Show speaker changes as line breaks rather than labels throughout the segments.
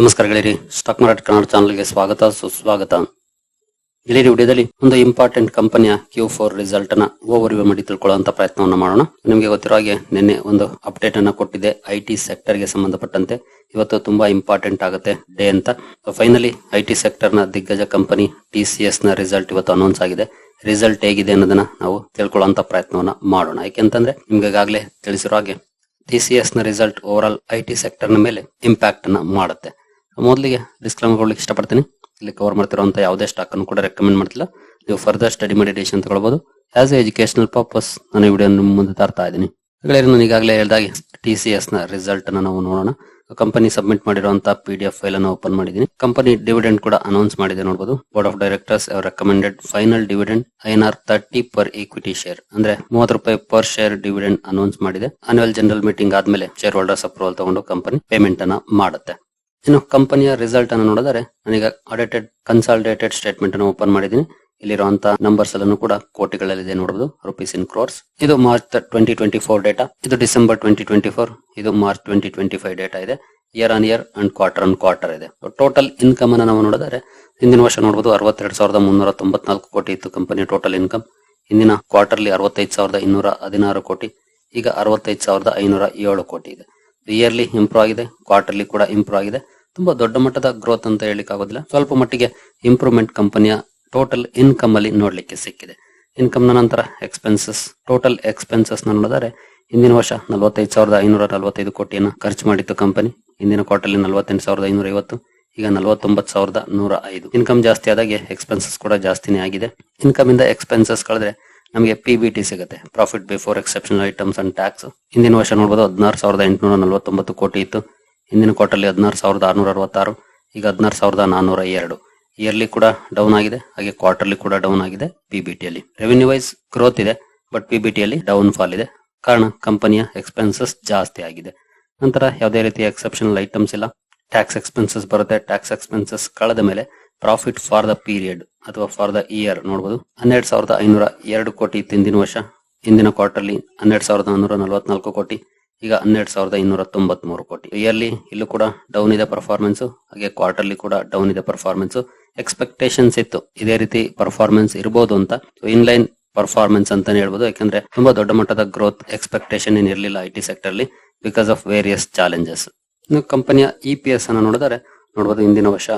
ನಮಸ್ಕಾರ ಗೆಳೆಯರಿ. Stock market Kannada ಚಾನಲ್ಗೆ ಸ್ವಾಗತ, ಸುಸ್ವಾಗತ. ಗೆಳೆಯರಿ, ವಿಡಿಯೋದಲ್ಲಿ ಒಂದು ಇಂಪಾರ್ಟೆಂಟ್ ಕಂಪನಿಯ ಕ್ಯೂ ಫೋರ್ ರಿಸಲ್ಟ್ನ ಓವರ್ ವ್ಯೂ ಮಾಡಿ ತಿಳ್ಕೊಳ್ಳುವಂತ ಪ್ರಯತ್ನವನ್ನು ಮಾಡೋಣ. ನಿಮಗೆ ಗೊತ್ತಿರೋ ಹಾಗೆ ನಿನ್ನೆ ಒಂದು ಅಪ್ಡೇಟ್ ಅನ್ನ ಕೊಟ್ಟಿದೆ. ಐ ಟಿ ಸೆಕ್ಟರ್ಗೆ ಸಂಬಂಧಪಟ್ಟಂತೆ. ಇವತ್ತು ತುಂಬಾ ಇಂಪಾರ್ಟೆಂಟ್ ಆಗುತ್ತೆ ಡೇ ಅಂತ. ಫೈನಲಿ ಐ ಟಿ ಸೆಕ್ಟರ್ನ ದಿಗ್ಗಜ ಕಂಪನಿ ಟಿ ಸಿ ಎಸ್ನ ರಿಸಲ್ಟ್ ಇವತ್ತು ಅನೌನ್ಸ್ ಆಗಿದೆ. ರಿಸಲ್ಟ್ ಹೇಗಿದೆ ಅನ್ನೋದನ್ನ ನಾವು ತಿಳ್ಕೊಳ್ಳುವಂತ ಪ್ರಯತ್ನವನ್ನ ಮಾಡೋಣ. ಯಾಕೆಂತಂದ್ರೆ ನಿಮ್ಗೆ ಈಗಾಗಲೇ ತಿಳಿಸಿರೋ ಹಾಗೆ ಟಿ ಸಿ ಎಸ್ನ result overall I T ಸೆಕ್ಟರ್ನ ಮೇಲೆ ಇಂಪ್ಯಾಕ್ಟ್ ಅನ್ನ ಮಾಡುತ್ತೆ. ಮೊದಲಿಗೆ ಡಿಸ್ಕ್ಲೈಮರ್ ಕೊಡ್ಲಿಕ್ಕೆ ಇಷ್ಟಪಡ್ತೀನಿ. ಇಲ್ಲಿ ಕವರ್ ಮಾಡ್ತಿರುವಂತ ಯಾವುದೇ ಸ್ಟಾಕ್ ಅನ್ನು ಕೂಡ ರೆಕಮೆಂಡ್ ಮಾಡ್ತಿಲ್ಲ. ನೀವು ಫರ್ದರ್ ಸ್ಟಡಿ ಮೆಡಿಟೇಷನ್ ಡಿಸಿಷನ್ ತಗೊಳ್ಬಹುದು ಆಸ್ ಎ ಎಜುಕೇಶನಲ್ ಪರ್ಪಸ್ ನಾನು ಈ ವಿಡಿಯೋ ನಿಮ್ಮ ಮುಂದೆ ತರ್ತಾ ಇದ್ದೀನಿ. ನಾನು ಈಗಾಗಲೇ ಹೇಳಿದಾಗೆ ಟಿ ಸಿ ಎಸ್ನ ರಿಸಲ್ಟ್ ಅನ್ನ ನಾವು ನೋಡೋಣ. ಕಂಪನಿ ಸಬ್ಮಿಟ್ ಮಾಡಿರುವಂತಹ ಪಿ ಡಿ ಎಫ್ ಫೈಲ್ ಅನ್ನು ಓಪನ್ ಮಾಡಿದೀನಿ ಕಂಪನಿ ಡಿವಿಡೆಂಡ್ ಕೂಡ ಅನೌನ್ಸ್ ಮಾಡಿದೆ ನೋಡಬಹುದು board of directors recommended final dividend I N R thirty per equity share ಅಂದ್ರೆ ಮೂವತ್ತು ರೂಪಾಯಿ ಪರ್ ಶೇರ್ ಡಿವಿಡೆಂಡ್ ಅನೌನ್ಸ್ ಮಾಡಿದೆ. ಆನ್ಯುವಲ್ ಜನರಲ್ ಮೀಟಿಂಗ್ ಆದ್ಮೇಲೆ ಶೇರ್ ಹೋಲ್ಡರ್ಸ್ ಅಪ್ರೂವಲ್ ತಗೊಂಡು ಕಂಪನಿ ಪೇಮೆಂಟ್ ಅನ್ನ ಮಾಡುತ್ತೆ. ಇನ್ನು ಕಂಪನಿಯ ರಿಸಲ್ಟ್ ಅನ್ನು ನೋಡಿದರೆ ನಾನೀಗ ಆಡಿಟೆಡ್ ಕನ್ಸಾಲಿಡೇಟೆಡ್ ಸ್ಟೇಟ್ಮೆಂಟ್ ಅನ್ನು ಓಪನ್ ಮಾಡಿದ್ದೀನಿ. ಇಲ್ಲಿರುವಂತಹ ನಂಬರ್ಸ್ ಎಲ್ಲಾನು ಕೂಡ ಕೋಟಿಗಳಲ್ಲಿದೆ ನೋಡಬಹುದು ರುಪೀಸ್ ಇನ್ ಕ್ರೋರ್ಸ್ ಇದು March twenty twenty four data ಇದು ಡಿಸೆಂಬರ್ ಟ್ವೆಂಟಿ ಟ್ವೆಂಟಿ ಫೋರ್ ಇದು March twenty twenty five data ಇದೆ. Year on year and quarter on quarter ಇದೆ. ಟೋಟಲ್ ಇನ್ಕಮ್ ಅನ್ನು ನಾವು ನೋಡಿದರೆ, ಹಿಂದಿನ ವರ್ಷ ನೋಡಬಹುದು ಅರವತ್ತೆರಡು ಸಾವಿರದ ಮುನ್ನೂರ ತೊಂಬತ್ನಾಲ್ಕು ಕೋಟಿ ಇತ್ತು ಕಂಪನಿಯ ಟೋಟಲ್ ಇನ್ಕಮ್ ಹಿಂದಿನ ಕ್ವಾರ್ಟರ್ಲಿ ಅರವತ್ತೈದು ಸಾವಿರದ ಇನ್ನೂರ ಹದಿನಾರು ಕೋಟಿ, ಈಗ ಅರವತ್ತೈದು ಸಾವಿರದ ಐನೂರ ಏಳು ಕೋಟಿ ಇದೆ. ಇಯರ್ಲಿ ಇಂಪ್ರೂವ್ ಆಗಿದೆ ಕ್ವಾರ್ಟರ್ಲಿ ಕೂಡ ಇಂಪ್ರೂವ್ ಆಗಿದೆ. ತುಂಬಾ ದೊಡ್ಡ ಮಟ್ಟದ ಗ್ರೋತ್ ಅಂತ ಹೇಳಿಕ್ ಆಗೋದಿಲ್ಲ ಸ್ವಲ್ಪ ಮಟ್ಟಿಗೆ ಇಂಪ್ರೂವ್ಮೆಂಟ್ ಕಂಪನಿಯ ಟೋಟಲ್ ಇನ್ಕಮ್ ಅಲ್ಲಿ ನೋಡ್ಲಿಕ್ಕೆ ಸಿಕ್ಕಿದೆ. ಇನ್ಕಮ್ನ ನಂತರ ಎಕ್ಸ್ಪೆನ್ಸಸ್ ಟೋಟಲ್ ಎಕ್ಸ್ಪೆನ್ಸಸ್ ನೋಡಿದರೆ ಹಿಂದಿನ ವರ್ಷ ನಲವತ್ತೈದು ಸಾವಿರದ ಐನೂರ ನಲವತ್ತೈದು ಕೋಟಿಯನ್ನು ಖರ್ಚು ಮಾಡಿತ್ತು ಕಂಪನಿ ಹಿಂದಿನ ಕ್ವಾರ್ಟರ್ಲಿ ನಲವತ್ತೆಂಟು ಸಾವಿರದ ಐನೂರ ಐವತ್ತು, ಈಗ ನಲವತ್ತೊಂಬತ್ತು ಸಾವಿರದ ನೂರ ಐದು. ಇನ್ಕಮ್ ಜಾಸ್ತಿ ಆದಾಗೆ ಎಕ್ಸ್ಪೆನ್ಸಸ್ ಕೂಡ ಜಾಸ್ತಿನೇ ಆಗಿದೆ. ಇನ್ಕಮ್ ಇಂದ ಎಕ್ಸ್ಪೆನ್ಸಸ್ ಕಳೆದ್ರೆ ನಮಗೆ ಪಿ ಬಿ ಟಿ ಸಿಗುತ್ತೆ. Profit before exceptional items and tax ಹಿಂದಿನ ವರ್ಷ ನೋಡಬಹುದು ಹದಿನಾರು ಸಾವಿರದ ಎಂಟುನೂರ ನಲವತ್ತೊಂಬತ್ತು ಕೋಟಿ ಇತ್ತು. ಹಿಂದಿನ ಕ್ವಾರ್ಟರ್ಲಿ ಹದಿನಾರು ಸಾವಿರದ ಆರುನೂರ ಅರವತ್ತಾರು, ಈಗ ಹದಿನಾರು ಸಾವಿರದ ನಾನ್ನೂರ ಎರಡು. ಇಯರ್ಲಿ ಕೂಡ ಡೌನ್ ಆಗಿದೆ. ಹಾಗೆ ಕ್ವಾರ್ಟರ್ಲಿ ಕೂಡ ಡೌನ್ ಆಗಿದೆ ಪಿ ಬಿ ಟಿಯಲ್ಲಿ ರೆವಿನ್ಯೂ ವೈಸ್ ಗ್ರೋತ್ ಇದೆ ಬಟ್ ಪಿ ಬಿ ಟಿಯಲ್ಲಿ ಡೌನ್ ಫಾಲ್ ಇದೆ. ಕಾರಣ ಕಂಪನಿಯ ಎಕ್ಸ್ಪೆನ್ಸಸ್ ಜಾಸ್ತಿ ಆಗಿದೆ. ನಂತರ ಯಾವುದೇ ರೀತಿಯ ಎಕ್ಸೆಪ್ಷನಲ್ ಐಟಮ್ಸ್ ಇಲ್ಲ. ಟ್ಯಾಕ್ಸ್ ಎಕ್ಸ್ಪೆನ್ಸಸ್ ಬರುತ್ತೆ. ಟ್ಯಾಕ್ಸ್ ಎಕ್ಸ್ಪೆನ್ಸಸ್ ಕಳೆದ ಮೇಲೆ ಪ್ರಾಫಿಟ್ ಫಾರ್ ದ ಪೀರಿಯಡ್ ಅಥವಾ ಫಾರ್ ದ ಇಯರ್ ನೋಡಬಹುದು ಹನ್ನೆರಡು ಸಾವಿರದ ಐನೂರ ಎರಡು ಕೋಟಿ ಹಿಂದಿನ ವರ್ಷ ಹಿಂದಿನ ಕ್ವಾರ್ಟರ್ಲಿ ಹನ್ನೆರಡು ಸಾವಿರದ ನಾನ್ನೂರ ನಲವತ್ನಾಲ್ಕು ಕೋಟಿ, ಈಗ ಹನ್ನೆರಡು ಸಾವಿರದ ಇನ್ನೂರ ತೊಂಬತ್ ಮೂರು ಕೋಟಿ. ಇಯರ್ಲಿ ಇಲ್ಲೂ ಕೂಡ ಡೌನ್ ಇದೆ ಪರ್ಫಾರ್ಮೆನ್ಸ್ ಹಾಗೆ ಕ್ವಾರ್ಟರ್ಲಿ ಕೂಡ ಡೌನ್ ಇದೆ ಪರ್ಫಾರ್ಮೆನ್ಸ್ ಎಕ್ಸ್ಪೆಕ್ಟೇಷನ್ಸ್ ಇತ್ತು, ಇದೇ ರೀತಿ ಪರ್ಫಾರ್ಮೆನ್ಸ್ ಇರಬಹುದು ಅಂತ. ಇನ್ಲೈನ್ ಪರ್ಫಾರ್ಮೆನ್ಸ್ ಅಂತಾನೆ ಹೇಳ್ಬೋದು, ಯಾಕಂದ್ರೆ ತುಂಬಾ ದೊಡ್ಡ ಮಟ್ಟದ ಗ್ರೋತ್ ಎಕ್ಸ್ಪೆಕ್ಟೇಷನ್ ಏನ್ ಇರಲಿಲ್ಲ ಐ ಟಿ ಸೆಕ್ಟರ್ ಅಲ್ಲಿ ಬಿಕಾಸ್ ಆಫ್ ವೇರಿಯಸ್ ಚಾಲೆಂಜಸ್ ಇನ್ನು ಕಂಪನಿಯ ಇ ಪಿ ಎಸ್ ಅನ್ನು ನೋಡಿದರೆ ನೋಡಬಹುದು ಹಿಂದಿನ ವರ್ಷ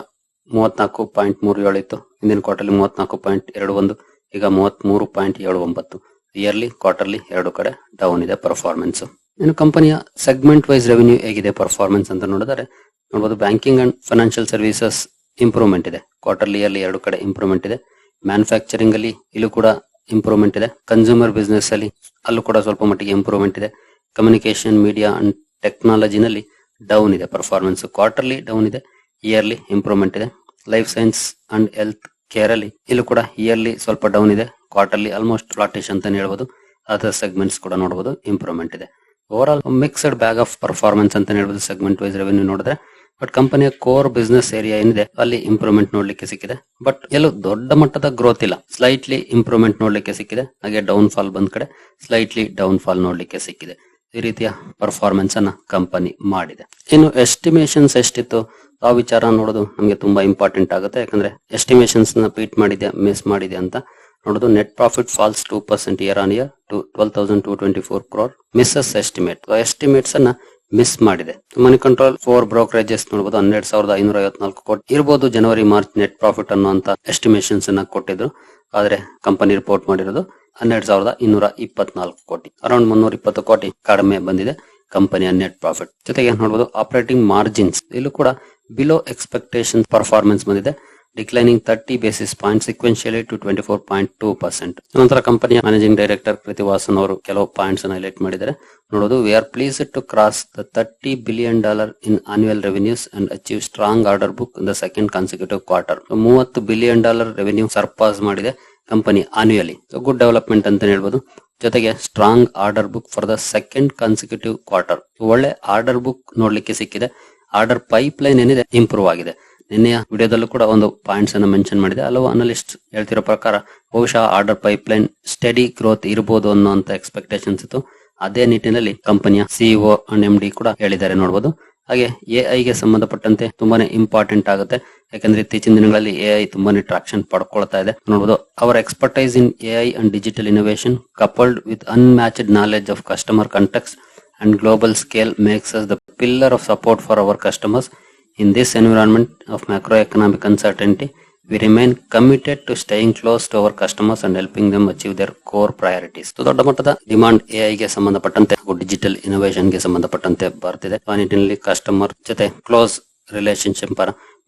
ಮೂವತ್ನಾಲ್ಕು ಪಾಯಿಂಟ್ ಮೂರು ಏಳು ಇತ್ತು ಹಿಂದಿನ ಕ್ವಾರ್ಟರ್ಲಿ ಮೂವತ್ನಾಲ್ಕು ಪಾಯಿಂಟ್ ಎರಡು ಒಂದು ಈಗ ಮೂವತ್ಮೂರು ಪಾಯಿಂಟ್ ಏಳು ಒಂಬತ್ತು ಇಯರ್ಲಿ ಕ್ವಾರ್ಟರ್ಲಿ ಎರಡು ಕಡೆ ಡೌನ್ ಇದೆ ಪರ್ಫಾರ್ಮೆನ್ಸ್ ಇನ್ನು ಕಂಪನಿಯ ಸೆಗ್ಮೆಂಟ್ ವೈಸ್ ರೆವಿನ್ಯೂ ಹೇಗಿದೆ ಪರ್ಫಾರ್ಮೆನ್ಸ್ ಅಂತ ನೋಡಿದರೆ ನೋಡಬಹುದು banking and financial services improvement ಇದೆ. ಕ್ವಾರ್ಟರ್ಲಿ ಇಯರ್ಲಿ ಎರಡು ಕಡೆ ಇಂಪ್ರೂವ್ಮೆಂಟ್ ಇದೆ. ಮ್ಯಾನುಫ್ಯಾಕ್ಚರಿಂಗ್ ಅಲ್ಲಿ ಇಲ್ಲೂ ಕೂಡ ಇಂಪ್ರೂವ್ಮೆಂಟ್ ಇದೆ. ಕನ್ಸ್ಯೂಮರ್ ಬಿಸ್ನೆಸ್ ಅಲ್ಲಿ ಅಲ್ಲೂ ಕೂಡ ಸ್ವಲ್ಪ ಮಟ್ಟಿಗೆ ಇಂಪ್ರೂವ್ಮೆಂಟ್ ಇದೆ. ಕಮ್ಯುನಿಕೇಶನ್ ಮೀಡಿಯಾ ಅಂಡ್ ಟೆಕ್ನಾಲಜಿನಲ್ಲಿ ಡೌನ್ ಇದೆ ಪರ್ಫಾರ್ಮೆನ್ಸ್ ಕ್ವಾರ್ಟರ್ಲಿ ಡೌನ್ ಇದೆ. ಇಯರ್ಲಿ ಇಂಪ್ರೂವ್ಮೆಂಟ್ ಇದೆ. Life science and health care ಅಲ್ಲಿ ಇಲ್ಲೂ ಕೂಡ ಇಯರ್ಲಿ ಸ್ವಲ್ಪ ಡೌನ್ ಇದೆ. ಕ್ವಾರ್ಟರ್ಲಿ ಆಲ್ಮೋಸ್ಟ್ ಫ್ಲಾಟಿಶ್ ಅಂತ ಹೇಳ್ಬೋದು. ಅದರ್ ಸೆಗ್ಮೆಂಟ್ಸ್ ಕೂಡ ನೋಡಬಹುದು ಇಂಪ್ರೂವ್ಮೆಂಟ್ ಇದೆ. Overall mixed bag of performance ಅಂತ ಹೇಳ್ಬೋದು ಸೆಗ್ಮೆಂಟ್ ವೈಸ್ ರೆವೆನ್ಯೂ ನೋಡಿದ್ರೆ. ಬಟ್ ಕಂಪನಿಯ ಕೋರ್ ಬಿಸ್ನೆಸ್ ಏರಿಯಾ ಏನಿದೆ, ಅಲ್ಲಿ ಇಂಪ್ರೂವ್ಮೆಂಟ್ ನೋಡ್ಲಿಕ್ಕೆ ಸಿಕ್ಕಿದೆ. ಬಟ್ ಎಲ್ಲೂ ದೊಡ್ಡ ಮಟ್ಟದ ಗ್ರೋತ್ ಇಲ್ಲ. ಸ್ಲೈಟ್ಲಿ ಇಂಪ್ರೂವ್ಮೆಂಟ್ ನೋಡ್ಲಿಕ್ಕೆ ಸಿಕ್ಕಿದೆ. ಹಾಗೆ ಡೌನ್ ಫಾಲ್ ಬಂದ್ ಕಡೆ ಸ್ಲೈಟ್ಲಿ ಡೌನ್ ಫಾಲ್ ನೋಡ್ಲಿಕ್ಕೆ ಸಿಕ್ಕಿದೆ. ಈ ರೀತಿಯ ಪರ್ಫಾರ್ಮೆನ್ಸ್ ಅನ್ನ ಕಂಪನಿ ಮಾಡಿದೆ. ಇನ್ನು ಎಸ್ಟಿಮೇಷನ್ಸ್ ಎಷ್ಟಿತ್ತು? ಆ ವಿಚಾರ ನೋಡೋದು ನಮಗೆ ತುಂಬಾ ಇಂಪಾರ್ಟೆಂಟ್ ಆಗುತ್ತೆ. ಯಾಕಂದ್ರೆ ಎಸ್ಟಿಮೇಷನ್ಸ್ನ ಬೀಟ್ ಮಾಡಿದೆ ಮಿಸ್ ಮಾಡಿದೆ ಅಂತ ನೋಡೋದು. Net profit falls two percent year on year to twelve thousand two twenty four crore misses estimate estimates ಅನ್ನ ಮಿಸ್ ಮಾಡಿದೆ. ಮನಿ ಕಂಟ್ರೋಲ್ ಫೋರ್ ಬ್ರೋಕರೇಜಸ್ ನೋಡಬಹುದು ಹನ್ನೆರಡು ಸಾವಿರದ ಐನೂರ ಐವತ್ನಾಲ್ಕು ಕೋಟಿ ಇರಬಹುದು ಜನವರಿ ಮಾರ್ಚ್ ನೆಟ್ ಪ್ರಾಫಿಟ್ ಅನ್ನುವಂತ ಎಸ್ಟಿಮೇಷನ್ಸ್ ಅನ್ನ ಕೊಟ್ಟಿದ್ರು. ಆದ್ರೆ ಕಂಪನಿ ರಿಪೋರ್ಟ್ ಮಾಡಿರೋದು ಹನ್ನೆರಡು ಸಾವಿರದ ಇನ್ನೂರ ಇಪ್ಪತ್ನಾಲ್ಕು ಕೋಟಿ. ಅರೌಂಡ್ ಮುನ್ನೂರ ಇಪ್ಪತ್ತು ಕೋಟಿ ಕಡಿಮೆ ಬಂದಿದೆ ಕಂಪನಿಯ ನೆಟ್ ಪ್ರಾಫಿಟ್ ಜೊತೆಗೆ ನೋಡಬಹುದು ಆಪರೇಟಿಂಗ್ ಮಾರ್ಜಿನ್ಸ್ ಇಲ್ಲೂ ಕೂಡ ಬಿಲೋ ಎಕ್ಸ್ಪೆಕ್ಟೇಷನ್ ಪರ್ಫಾರ್ಮೆನ್ಸ್ ಬಂದಿದೆ. Declining thirty basis point sequentially to twenty four point two percent ನಂತರ ಕಂಪನಿಯ ಮ್ಯಾನೇಜಿಂಗ್ ಡೈರೆಕ್ಟರ್ ಕೃತಿವಾಸನ್ ಅವರು ಕೆಲವು ಪಾಯಿಂಟ್ಸ್ ಅನ್ನು ಹೈಲೈಟ್ ಮಾಡಿದ್ದಾರೆ. ನೋಡೋದು we are pleased to cross the thirty billion dollar in annual revenues and achieve strong order book the second consecutive quarter ಮೂವತ್ತು billion dollar revenue surpass ಮಾಡಿದೆ company annually good development ಅಂತ ಹೇಳ್ಬೋದು. ಜೊತೆಗೆ strong order book for the second consecutive quarter ಒಳ್ಳೆ order book ನೋಡ್ಲಿಕ್ಕೆ ಸಿಕ್ಕಿದೆ. Order pipeline ಏನಿದೆ improve ಆಗಿದೆ. ನಿನ್ನೆಯ ವಿಡಿಯೋದಲ್ಲೂ ಕೂಡ ಒಂದು ಪಾಯಿಂಟ್ಸ್ ಅನ್ನು ಮೆನ್ಷನ್ ಮಾಡಿದೆ. ಹಲವು ಅನಲಿಸ್ಟ್ ಹೇಳ್ತಿರೋ ಪ್ರಕಾರ ಬಹುಶಃ order pipeline steady growth ಇರಬಹುದು ಅನ್ನುವಂತ ಎಕ್ಸ್ಪೆಕ್ಟೇಷನ್ಸ್ ಇತ್ತು. ಅದೇ ನಿಟ್ಟಿನಲ್ಲಿ ಕಂಪನಿಯ ಸಿಇಒ ಅಂಡ್ ಎಂ ಡಿ ಕೂಡ ಹೇಳಿದ್ದಾರೆ ನೋಡಬಹುದು ಹಾಗೆ ಎ ಗೆ ಸಂಬಂಧಪಟ್ಟಂತೆ ತುಂಬಾನೇ ಇಂಪಾರ್ಟೆಂಟ್ ಆಗುತ್ತೆ. ಯಾಕಂದ್ರೆ ಇತ್ತೀಚಿನ ದಿನಗಳಲ್ಲಿ ಎ ಐ ತುಂಬಾನೇ ಟ್ರಾಕ್ಷನ್ ಪಡ್ಕೊಳ್ತಾ ಇದೆ. ನೋಡಬಹುದು ಅವರ expertise in A I and digital innovation coupled with unmatched knowledge of customer context global scale makes us the pillar of support for our customers in this environment of macro economic uncertainty we remain committed to staying close to our customers and helping them achieve their core priorities. ದೊಡ್ಡ ಮಟ್ಟದ ಡಿಮಾಂಡ್ಗೆ ಸಂಬಂಧಪಟ್ಟಂತೆ, ಹಾಗೂ digital ಇನೋವೇಷನ್ಗೆ ಸಂಬಂಧಪಟ್ಟಂತೆ ಬರ್ತಿದೆ. ಆ ನಿಟ್ಟಿನಲ್ಲಿ customer ಜೊತೆ close relationship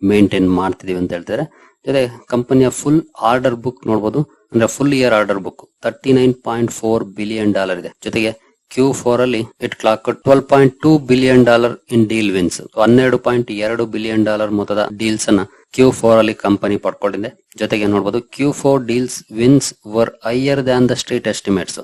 maintain ಮಾಡ್ತಿದೀವಿ ಅಂತ ಹೇಳ್ತಾರೆ. ಜೊತೆ ಕಂಪನಿಯ ಫುಲ್ ಆರ್ಡರ್ ಬುಕ್ ನೋಡಬಹುದು ಅಂದ್ರೆ full year order book thirty nine point four billion dollar ಇದೆ. ಜೊತೆಗೆ ಕ್ಯೂ ಫೋರ್ ಅಲ್ಲಿ it clock twelve point two billion dollar in deal wins ಹನ್ನೆರಡು ಪಾಯಿಂಟ್ ಎರಡು ಬಿಲಿಯನ್ ಡಾಲರ್ ಮೊತ್ತದ ಡೀಲ್ಸ್ ಅನ್ನ ಕ್ಯೂ ಫೋರ್ ಅಲ್ಲಿ ಕಂಪನಿ ಪಡ್ಕೊಂಡಿದೆ. ಜೊತೆಗೆ ನೋಡಬಹುದು Q four deals wins were higher than the street estimates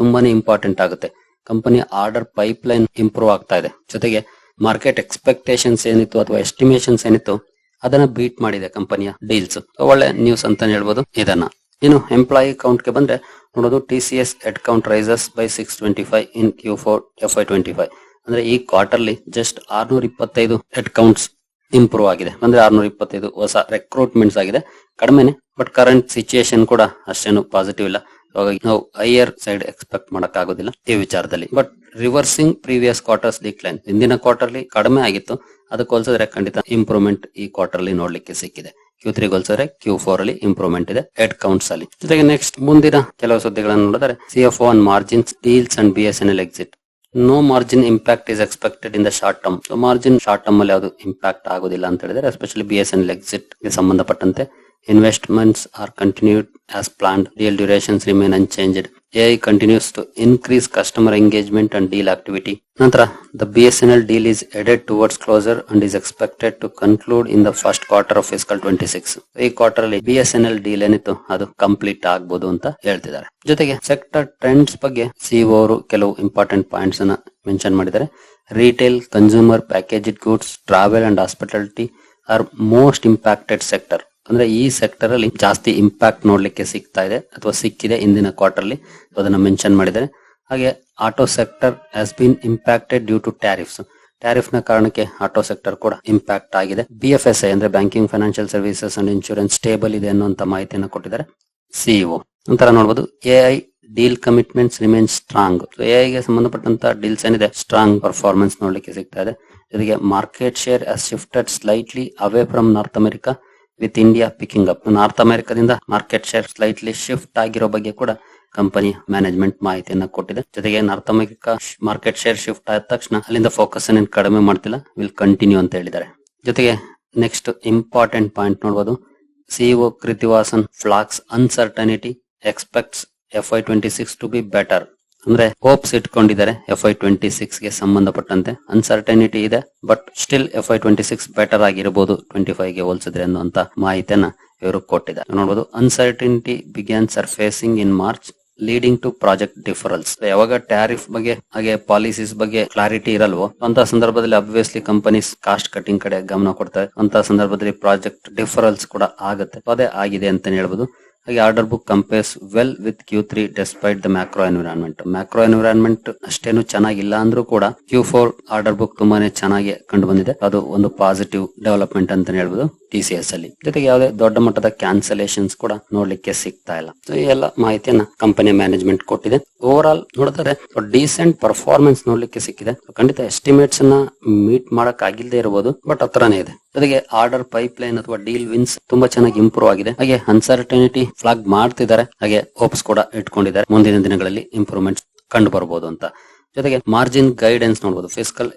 ತುಂಬಾನೇ ಇಂಪಾರ್ಟೆಂಟ್ ಆಗುತ್ತೆ. Company order pipeline improve ಆಗ್ತಾ ಇದೆ. ಜೊತೆಗೆ ಮಾರ್ಕೆಟ್ ಎಕ್ಸ್ಪೆಕ್ಟೇಷನ್ಸ್ ಏನಿತ್ತು ಅಥವಾ ಎಸ್ಟಿಮೇಷನ್ಸ್ ಏನಿತ್ತು, ಅದನ್ನ ಬೀಟ್ ಮಾಡಿದೆ ಕಂಪನಿಯ ಡೀಲ್ಸ್ ಒಳ್ಳೆ ನ್ಯೂಸ್ ಅಂತ ಹೇಳ್ಬೋದು ಇದನ್ನ. ಇನ್ನು ಎಂಪ್ಲಾಯಿ ಕೌಂಟ್ಗೆ ಬಂದ್ರೆ ನೋಡೋದು T C S head count rises by six twenty five in Q four F I twenty five ಅಂದ್ರೆ ಈ ಕ್ವಾರ್ಟರ್ಲಿ ಜಸ್ಟ್ ಆರ್ನೂರ ಇಪ್ಪತ್ತೈದು ಹೆಡ್ ಕೌಂಟ್ಸ್ ಇಂಪ್ರೂವ್ ಆಗಿದೆ. ಅಂದ್ರೆ ಆರ್ನೂರ ಇಪ್ಪತ್ತೈದು ಹೊಸ ರೆಕ್ರೂಟ್ಮೆಂಟ್ಸ್ ಆಗಿದೆ. ಕಡಿಮೆನೆ ಬಟ್ ಕರೆಂಟ್ ಸಿಚುಯೇಷನ್ ಕೂಡ ಅಷ್ಟೇನು ಪಾಸಿಟಿವ್ ಇಲ್ಲ. ಹಾಗಾಗಿ ನಾವು ಹೈಯರ್ ಸೈಡ್ ಎಕ್ಸ್ಪೆಕ್ಟ್ ಮಾಡಕ್ ಆಗೋದಿಲ್ಲ ಈ ವಿಚಾರದಲ್ಲಿ. But reversing previous quarters decline ಹಿಂದಿನ ಕ್ವಾರ್ಟರ್ಲಿ ಕಡಿಮೆ ಆಗಿತ್ತು. ಅದಕ್ಕೆ ಹೋಲಿಸಿದ್ರೆ ಖಂಡಿತ ಇಂಪ್ರೂವ್ಮೆಂಟ್ ಈ ಕ್ವಾರ್ಟರ್ಲಿ ನೋಡ್ಲಿಕ್ಕೆ ಸಿಕ್ಕಿದೆ. ಕ್ಯೂ ತ್ರೀ ಹೋಲಿಸಿದ್ರೆ ಕ್ಯೂ ಫೋರ್ ಅಲ್ಲಿ ಇಂಪ್ರೂವ್ಮೆಂಟ್ ಇದೆ ಹೆಡ್ ಕೌಂಟ್ಸ್ ಅಲ್ಲಿ. ಜೊತೆಗೆ ನೆಕ್ಸ್ಟ್ ಮುಂದಿನ ಕೆಲವು ಸುದ್ದಿಗಳನ್ನು ನೋಡಿದ್ರೆ C F one margins deals and B S N L exit no margin impact is expected in the short term so margin short term ಅಲ್ಲಿ ಯಾವುದು ಇಂಪ್ಯಾಕ್ಟ್ ಆಗೋದಿಲ್ಲ ಅಂತ ಹೇಳಿದ್ರೆ especially B S N L ಎಕ್ಸಿಟ್ಗೆ ಸಂಬಂಧಪಟ್ಟಂತೆ as planned deal durations remain unchanged A I continues to increase customer engagement and deal activity ನಂತರ the B S N L deal is aided towards closure and is expected to conclude in the first quarter of fiscal twenty six ಈ quarter ಅಲ್ಲಿ B S N L deal ಏನಿತ್ತು? ಅದು complete ಆಗ್ಬೋದು ಅಂತ ಹೇಳ್ತಿದ್ದಾರೆ. ಜೊತೆಗೆ sector trends ಬಗ್ಗೆ CEO ಅವರು ಕೆಲವು ಇಂಪಾರ್ಟೆಂಟ್ ಪಾಯಿಂಟ್ಸ್ ಅನ್ನ ಮೆನ್ಷನ್ ಮಾಡಿದ್ದಾರೆ. Retail consumer packaged goods travel and hospitality are most impacted sector ಅಂದ್ರೆ ಈ ಸೆಕ್ಟರ್ ಅಲ್ಲಿ ಜಾಸ್ತಿ ಇಂಪ್ಯಾಕ್ಟ್ ನೋಡ್ಲಿಕ್ಕೆ ಸಿಗ್ತಾ ಇದೆ, ಅಥವಾ ಸಿಕ್ಕಿದೆ ಇಂದಿನ ಕ್ವಾರ್ಟರ್ ಅಲ್ಲಿ ಅದನ್ನ ಮೆನ್ಷನ್ ಮಾಡಿದ್ದಾರೆ. ಹಾಗೆ auto sector has been impacted due to tariffs ಟ್ಯಾರಿಫ್ನ ಕಾರಣಕ್ಕೆ ಆಟೋ ಸೆಕ್ಟರ್ ಕೂಡ ಇಂಪ್ಯಾಕ್ಟ್ ಆಗಿದೆ. ಬಿ ಎಫ್ ಎಸ್ ಐ ಅಂದ್ರೆ banking financial services and insurance stable ಇದೆ ಅನ್ನುವಂತ ಮಾಹಿತಿಯನ್ನು ಕೊಟ್ಟಿದ್ದಾರೆ ಸಿಇಒ ನಂತರ ನೋಡಬಹುದು A I deal commitments remain strong A I ಗೆ ಸಂಬಂಧಪಟ್ಟಂತ ಡೀಲ್ಸ್ ಏನಿದೆ ಸ್ಟ್ರಾಂಗ್ ಪರ್ಫಾರ್ಮೆನ್ಸ್ ನೋಡ್ಲಿಕ್ಕೆ ಸಿಗ್ತಾ ಇದೆ. ಜೊತೆಗೆ market share shifted slightly away from North America with India picking up. North ಅಮೆರಿಕದಿಂದ market share slightly shift ಆಗಿರೋ ಬಗ್ಗೆ ಕೂಡ ಕಂಪನಿ ಮ್ಯಾನೇಜ್ಮೆಂಟ್ ಮಾಹಿತಿಯನ್ನ ಕೊಟ್ಟಿದೆ. ಜೊತೆಗೆ North America market share shift ಆದ ತಕ್ಷಣ ಅಲ್ಲಿಂದ ಫೋಕಸ್ ಏನ್ ಕಡಿಮೆ ಮಾಡ್ತಿಲ್ಲ ವಿಲ್ ಕಂಟಿನ್ಯೂ ಅಂತ ಹೇಳಿದ್ದಾರೆ. ಜೊತೆಗೆ ನೆಕ್ಸ್ಟ್ ಇಂಪಾರ್ಟೆಂಟ್ ಪಾಯಿಂಟ್ ನೋಡಬಹುದು C E O Krithivasan flags uncertainty expects F I twenty six to be better ಅಂದ್ರೆ ಹೋಪ್ಸ್ ಇಟ್ಕೊಂಡಿದ್ದಾರೆ ಎಫ್ ಐ ಟ್ವೆಂಟಿ ಸಿಕ್ಸ್ಗೆ ಸಂಬಂಧಪಟ್ಟಂತೆ. ಅನ್ಸರ್ಟನಿಟಿ ಇದೆ but still F I twenty six better ಆಗಿರಬಹುದು ಟ್ವೆಂಟಿ ಫೈವ್ಗೆ ಹೋಲಿಸಿದ್ರೆ ಅನ್ನುವಂತ ಮಾಹಿತಿಯನ್ನ ಇವರು ಕೊಟ್ಟಿದ್ದಾರೆ. ನೋಡಬಹುದು uncertainty began surfacing in March leading to project deferrals ಯಾವಾಗ ಟ್ಯಾರಿಫ್ ಬಗ್ಗೆ, ಹಾಗೆ ಪಾಲಿಸೀಸ್ ಬಗ್ಗೆ ಕ್ಲಾರಿಟಿ ಇರಲ್ವೋ ಅಂತ ಸಂದರ್ಭದಲ್ಲಿ ಅಬ್ವಿಯಸ್ಲಿ ಕಂಪನೀಸ್ ಕಾಸ್ಟ್ ಕಟಿಂಗ್ ಕಡೆ ಗಮನ ಕೊಡ್ತಾರೆ. ಅಂತ ಸಂದರ್ಭದಲ್ಲಿ ಪ್ರಾಜೆಕ್ಟ್ ಡಿಫರಲ್ಸ್ ಕೂಡ ಆಗುತ್ತೆ. ಅದೇ ಆಗಿದೆ ಅಂತ ಹೇಳ್ಬೋದು. ಹಾಗೆ order book compares well with Q three despite the macro environment. Macro environment ಅಷ್ಟೇನು ಚೆನ್ನಾಗಿಲ್ಲ ಅಂದ್ರೂ ಕೂಡ ಕ್ಯೂ ಫೋರ್ ಆರ್ಡರ್ ಬುಕ್ ತುಂಬಾನೇ ಚೆನ್ನಾಗಿ ಕಂಡು ಬಂದಿದೆ ಅದು ಒಂದು ಪಾಸಿಟಿವ್ ಡೆವಲಪ್ಮೆಂಟ್ ಅಂತ ಹೇಳ್ಬೋದು ಟಿ ಸಿ ಅಲ್ಲಿ. ಜೊತೆಗೆ ಯಾವುದೇ ದೊಡ್ಡ ಮಟ್ಟದ ಕ್ಯಾನ್ಸಲೇಷನ್ಸ್ ಕೂಡ ನೋಡ್ಲಿಕ್ಕೆ ಸಿಗ್ತಾ ಇಲ್ಲ. ಸೊ ಈ ಎಲ್ಲ ಮಾಹಿತಿಯನ್ನ ಕಂಪನಿ ಮ್ಯಾನೇಜ್ಮೆಂಟ್ ಕೊಟ್ಟಿದೆ. ಓವರ್ ಆಲ್ ನೋಡಿದ್ರೆ ಡೀಸೆಂಟ್ ಪರ್ಫಾರ್ಮೆನ್ಸ್ ನೋಡ್ಲಿಕ್ಕೆ ಸಿಕ್ಕಿದೆ. ಖಂಡಿತ ಎಸ್ಟಿಮೇಟ್ಸ್ ಅನ್ನ ಮೀಟ್ ಮಾಡಕ್ ಆಗಿಲ್ಲದೆ ಇರಬಹುದು ಬಟ್ ಹತ್ರನೇ ಇದೆ. ಜೊತೆಗೆ ಆರ್ಡರ್ ಪೈಪ್ ಲೈನ್ ಅಥವಾ ಡೀಲ್ ವಿನ್ಸ್ ತುಂಬಾ ಚೆನ್ನಾಗಿ ಇಂಪ್ರೂವ್ ಆಗಿದೆ. ಹಾಗೆ ಅನ್ಸರ್ಟನಿಟಿ ಫ್ಲಾಗ್ ಮಾಡ್ತಿದ್ದಾರೆ. ಹಾಗೆ ಹೋಪ್ಸ್ ಕೂಡ ಇಟ್ಕೊಂಡಿದ್ದಾರೆ. ಮುಂದಿನ ದಿನಗಳಲ್ಲಿ ಇಂಪ್ರೂವ್ಮೆಂಟ್ ಕಂಡು ಬರಬಹುದು ಅಂತ. ಜೊತೆಗೆ ಮಾರ್ಜಿನ್ ಗೈಡೆನ್ಸ್ ನೋಡಬಹುದು fiscal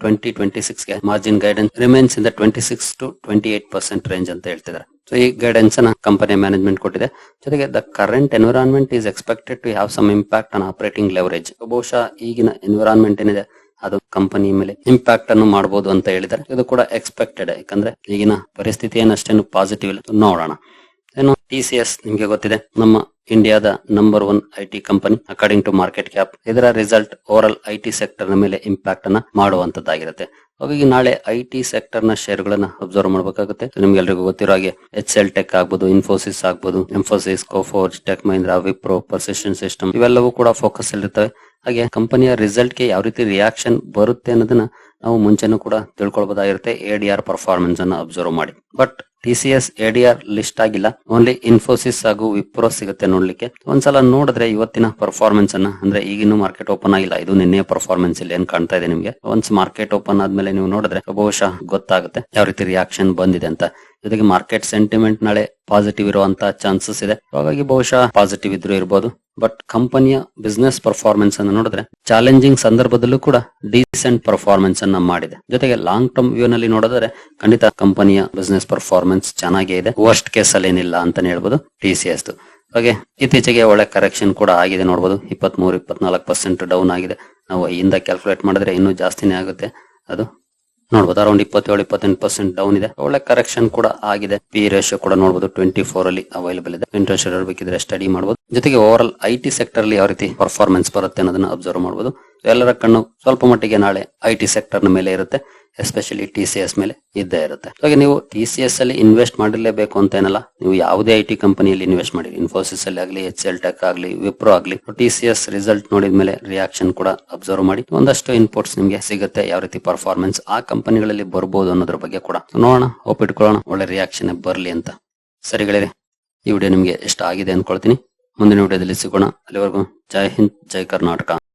twenty twenty ಸಿಕ್ಸ್ಗೆ margin guidance remains in the twenty six to twenty eight percent range ಅಂತ ಹೇಳ್ತಿದ್ದಾರೆ. ಸೊ ಈ ಗೈಡೆನ್ಸ್ ಅನ್ನ ಕಂಪನಿ ಮ್ಯಾನೇಜ್ಮೆಂಟ್ ಕೊಟ್ಟಿದೆ. ಜೊತೆಗೆ the current environment is expected to have some impact on operating leverage ಬಹುಶಃ ಈಗಿನ environment ಏನಿದೆ? ಅದು ಕಂಪನಿ ಮೇಲೆ ಇಂಪ್ಯಾಕ್ಟ್ ಅನ್ನು ಮಾಡಬಹುದು ಅಂತ ಹೇಳಿದ್ದಾರೆ. ಇದು ಕೂಡ ಎಕ್ಸ್ಪೆಕ್ಟೆಡ್ ಯಾಕಂದ್ರೆ ಈಗಿನ ಪರಿಸ್ಥಿತಿ ಏನಷ್ಟೇನು ಪಾಸಿಟಿವ್ ಇಲ್ಲ. ನೋಡೋಣ. ಏನು? ಟಿ ಸಿ ಎಸ್ ನಿಮ್ಗೆ ಗೊತ್ತಿದೆ. ನಮ್ಮ ಇಂಡಿಯಾದ number one I T company according to market cap ಇದರ ರಿಸಲ್ಟ್ ಓವರ್ ಐ ಟಿ ಸೆಕ್ಟರ್ನ ಮೇಲೆ ಇಂಪ್ಯಾಕ್ಟ್ ಅನ್ನ ಮಾಡುವಂತದ್ದಾಗಿರುತ್ತೆ. ಹಾಗಾಗಿ ನಾಳೆ ಐ ಟಿ ಸೆಕ್ಟರ್ನ ಶೇರ್ ಗಳನ್ನ ಅಬ್ಸರ್ವ್ ಮಾಡಬೇಕಾಗುತ್ತೆ. ನಿಮ್ಗೆಲ್ರಿಗೂ ಗೊತ್ತಿರೋ ಹಾಗೆ ಎಚ್ ಎಲ್ ಟೆಕ್ ಆಗ್ಬೋದು ಇನ್ಫೋಸಿಸ್ ಆಗ್ಬೋದು ಇನ್ಫೋಸಿಸ್ ಕೋಫೋರ್ಜ್ ಟೆಕ್ ಮಹಿಂದ್ರ ವಿಪ್ರೋ ಪರ್ಸಿಸ್ಟೆಂಟ್ ಸಿಸ್ಟಮ್ ಇವೆಲ್ಲವೂ ಕೂಡ ಫೋಕಸ್ ಇರ್ತವೆ. ಹಾಗೆ ಕಂಪನಿಯ ರಿಸಲ್ಟ್ಗೆ ಯಾವ ರೀತಿ ರಿಯಾಕ್ಷನ್ ಬರುತ್ತೆ ಅನ್ನೋದನ್ನ ನಾವು ಮುಂಚೆನೂ ಕೂಡ ತಿಳ್ಕೊಳ್ಬಹುದಾಗಿರುತ್ತೆ ಎ ಡಿ ಆರ್ ಪರ್ಫಾರ್ಮೆನ್ಸ್ ಅನ್ನ ಅಬ್ಸರ್ವ್ ಮಾಡಿ. But T A D R list ಆಗಿಲ್ಲ. ಓನ್ಲಿ ಇನ್ಫೋಸಿಸ್ ಹಾಗೂ ವಿಪ್ರೋ ಸಿಗುತ್ತೆ ನೋಡ್ಲಿಕ್ಕೆ. ಒಂದ್ಸಲ ನೋಡಿದ್ರೆ ಇವತ್ತಿನ ಪರ್ಫಾರ್ಮೆನ್ಸ್ ಅನ್ನ, ಅಂದ್ರೆ ಈಗಿನ ಮಾರ್ಕೆಟ್ ಓಪನ್ ಆಗಿಲ್ಲ. ಇದು ನಿನ್ನೆ ಪರ್ಫಾರ್ಮೆನ್ಸ್ ಇಲ್ಲಿ ಏನ್ ಕಾಣ್ತಾ ಇದೆ ನಿಮ್ಗೆ? ಒನ್ಸ್ ಮಾರ್ಕೆಟ್ ಓಪನ್ ಆದ್ಮೇಲೆ ನೀವು ನೋಡಿದ್ರೆ ಬಹುಶಃ ಗೊತ್ತಾಗುತ್ತೆ ಯಾವ ರೀತಿ ರಿಯಾಕ್ಷನ್ ಬಂದಿದೆ ಅಂತ. ಜೊತೆಗೆ ಮಾರ್ಕೆಟ್ ಸೆಂಟಿಮೆಂಟ್ ನಾಳೆ ಪಾಸಿಟಿವ್ ಇರುವಂತಹ ಚಾನ್ಸಸ್ ಇದೆ. ಹಾಗಾಗಿ ಬಹುಶಃ ಪಾಸಿಟಿವ್ ಇದ್ರೂ ಇರಬಹುದು ಬಟ್ ಕಂಪನಿಯ ಬಿಸ್ನೆಸ್ ಪರ್ಫಾರ್ಮೆನ್ಸ್ ಅನ್ನು ನೋಡಿದ್ರೆ ಚಾಲೆಂಜಿಂಗ್ ಸಂದರ್ಭದಲ್ಲೂ ಕೂಡ ಡೀಸೆಂಟ್ ಪರ್ಫಾರ್ಮೆನ್ಸ್ ಅನ್ನ ಮಾಡಿದೆ. ಜೊತೆಗೆ ಲಾಂಗ್ ಟರ್ಮ್ ವ್ಯೂ ನಲ್ಲಿ ನೋಡಿದ್ರೆ ಖಂಡಿತ ಕಂಪನಿಯ ಬಿಸ್ನೆಸ್ ಪರ್ಫಾರ್ಮೆನ್ಸ್ ಚೆನ್ನಾಗೇ ಇದೆ. ವರ್ಸ್ಟ್ ಕೇಸ್ ಅಲ್ಲಿ ಏನಿಲ್ಲ ಅಂತಾನೆ ಹೇಳ್ಬೋದು. ಟಿ ಸಿ ಎಸ್ ಹಾಗೆ ಇತ್ತೀಚೆಗೆ ಒಳ್ಳೆ ಕರೆಕ್ಷನ್ ಕೂಡ ಆಗಿದೆ ನೋಡಬಹುದು ಇಪ್ಪತ್ತ್ ಮೂರು ಇಪ್ಪತ್ನಾಲ್ಕು ಪರ್ಸೆಂಟ್ ಡೌನ್ ಆಗಿದೆ. ನಾವು ಇಂದ ಕ್ಯಾಲ್ಕುಲೇಟ್ ಮಾಡಿದ್ರೆ ಇನ್ನೂ ಜಾಸ್ತಿನೇ ಆಗುತ್ತೆ. ಅದು ನೋಡಬಹುದು ಅರೌಂಡ್ ಇಪ್ಪತ್ತೇಳು, ಇಪ್ಪತ್ತೆಂಟು ಪರ್ಸೆಂಟ್ ಡೌನ್ ಇದೆ. ಒಳ್ಳೆ ಕರೆಕ್ಷನ್ ಕೂಡ ಆಗಿದೆ. ಪಿ ರೇಷಿಯೋ ಕೂಡ ನೋಡಬಹುದು ಟ್ವೆಂಟಿ ಫೋರ್ ಅಲ್ಲಿ ಅವೈಲೇಬಲ್ ಇದೆ. ಇಂಟ್ರೆಸ್ಟ್ ಬೇಕಿದ್ರೆ ಸ್ಟಡಿ ಮಾಡಬಹುದು ಜೊತೆಗೆ ಓವರ್ ಆಲ್ ಐ ಸೆಕ್ಟರ್ ಅಲ್ಲಿ ಯಾವ ರೀತಿ ಪರ್ಫಾರ್ಮೆನ್ಸ್ ಬರುತ್ತೆ ಅನ್ನೋದನ್ನ ಅಬ್ಸರ್ವ್ ಮಾಡಬಹುದು ಎಲ್ಲರ ಕಣ್ಣು ಸ್ವಲ್ಪ ಮಟ್ಟಿಗೆ ನಾಳೆ ಐ ಟಿ ಸೆಕ್ಟರ್ನ ಮೇಲೆ ಇರುತ್ತೆ ಎಸ್ಪೆಷಲಿ ಟಿ ಸಿ ಎಸ್ ಮೇಲೆ ಇದ್ದೇ ಇರುತ್ತೆ. ಹಾಗೆ ನೀವು ಟಿ ಸಿ ಎಸ್ ಅಲ್ಲಿ ಇನ್ವೆಸ್ಟ್ ಮಾಡಲೇಬೇಕು ಅಂತ ಏನಲ್ಲ, ನೀವು ಯಾವುದೇ ಐ ಟಿ ಕಂಪನಿಯಲ್ಲಿ ಇನ್ವೆಸ್ಟ್ ಮಾಡಿ ಇನ್ಫೋಸಿಸ್ ಅಲ್ಲಿ ಆಗಲಿ ಎಚ್ ಎಲ್ ಟೆಕ್ ಆಗಲಿ ವಿಪ್ರೋ ಆಗಲಿ ಟಿ ಸಿ ಎಸ್ ರಿಸಲ್ಟ್ ನೋಡಿದ ಮೇಲೆ ರಿಯಾಕ್ಷನ್ ಕೂಡ ಅಬ್ಸರ್ವ್ ಮಾಡಿ, ಒಂದಷ್ಟು ಇನ್ಪುಟ್ಸ್ ನಿಮಗೆ ಸಿಗುತ್ತೆ, ಯಾವ ರೀತಿ ಪರ್ಫಾರ್ಮೆನ್ಸ್ ಆ ಕಂಪನಿಗಳಲ್ಲಿ ಬರ್ಬೋದು ಅನ್ನೋದ್ರ ಬಗ್ಗೆ ಕೂಡ. ನೋಡೋಣ ಒಪ್ಪಿಟ್ಕೊಳ್ಳೋಣ ಒಳ್ಳೆ ರಿಯಾಕ್ಷನ್ ಬರಲಿ ಅಂತ. ಸರಿಗಳಿದೆ ಈ ವಿಡಿಯೋ ನಿಮಗೆ ಇಷ್ಟ ಆಗಿದೆ ಅನ್ಕೊಳ್ತೀನಿ. ಮುಂದಿನ ವಿಡಿಯೋದಲ್ಲಿ ಸಿಗೋಣ. ಅಲ್ಲಿವರೆಗೂ ಜೈ ಹಿಂದ್, ಜೈ ಕರ್ನಾಟಕ.